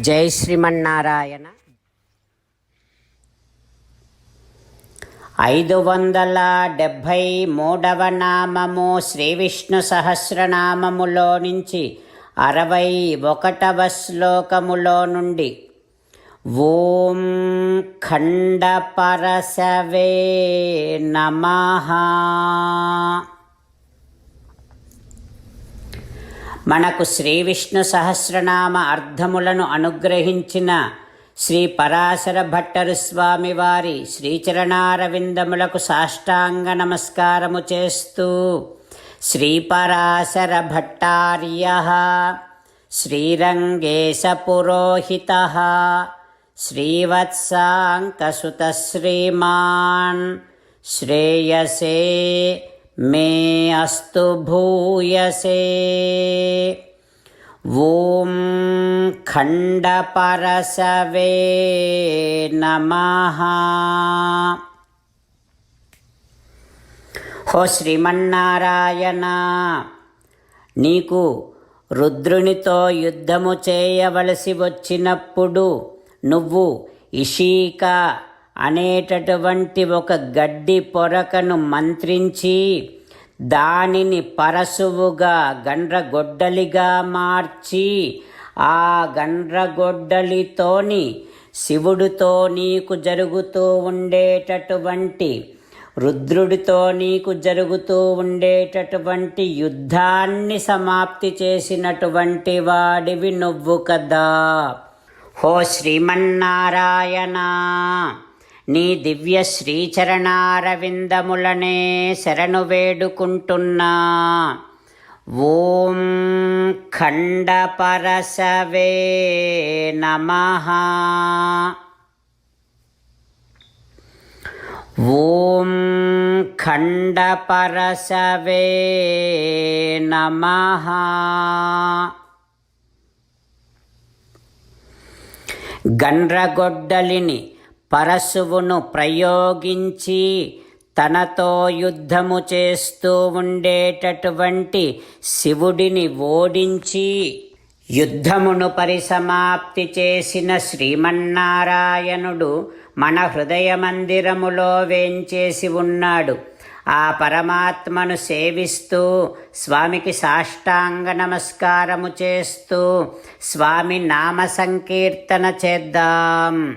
జై శ్రీమన్నారాయణ. ఐదు వందల డెబ్భై మూడవ నామము శ్రీ విష్ణు సహస్రనామములో నుంచి అరవై ఒకటవ శ్లోకములో నుండి ఓం ఖండపరసవే నమహా మనకు శ్రీ విష్ణు సహస్రనామ అర్థములను అనుగ్రహించిన శ్రీ పరాశర భట్టరు స్వామివారి శ్రీచరణారవిందములకు సాష్టాంగ నమస్కారము చేస్తూ శ్రీ పరాశర భట్టార్య శ్రీరంగేశ పురోహిత శ్రీవత్సాంకసుత శ్రీమాన్ శ్రేయసే మే అస్తు భూయసే. ఓం ఖండపరసవే నమః. హో శ్రీమన్నారాయణ నీకు రుద్రునితో యుద్ధము చేయవలసి వచ్చినప్పుడు నువ్వు ఇషీక అనేటటువంటి ఒక గడ్డి పొరకను మంత్రించి దానిని పరశువుగా గండ్రగొడ్డలిగా మార్చి ఆ గండ్రగొడ్డలితోని శివుడితో నీకు జరుగుతూ ఉండేటటువంటి రుద్రుడితో నీకు జరుగుతూ ఉండేటటువంటి యుద్ధాన్ని సమాప్తి చేసినటువంటి వాడివి నువ్వు కదా. హో శ్రీమన్నారాయణ! నీ దివ్య శ్రీచరణారవిందములనే శరణు వేడుకుంటున్నా. ఓం ఖండపరసవే నమః. ఓం ఖండపరసవే నమః. గండ్రగొడ్డలిని పరశువును ప్రయోగించి తనతో యుద్ధము చేస్తూ ఉండేటటువంటి శివుడిని ఓడించి యుద్ధమును పరిసమాప్తి చేసిన శ్రీమన్నారాయణుడు మన హృదయ మందిరములో వేంచేసి ఉన్నాడు. ఆ పరమాత్మను సేవిస్తూ స్వామికి సాష్టాంగ నమస్కారము చేస్తూ స్వామి నామ సంకీర్తన చేద్దాం.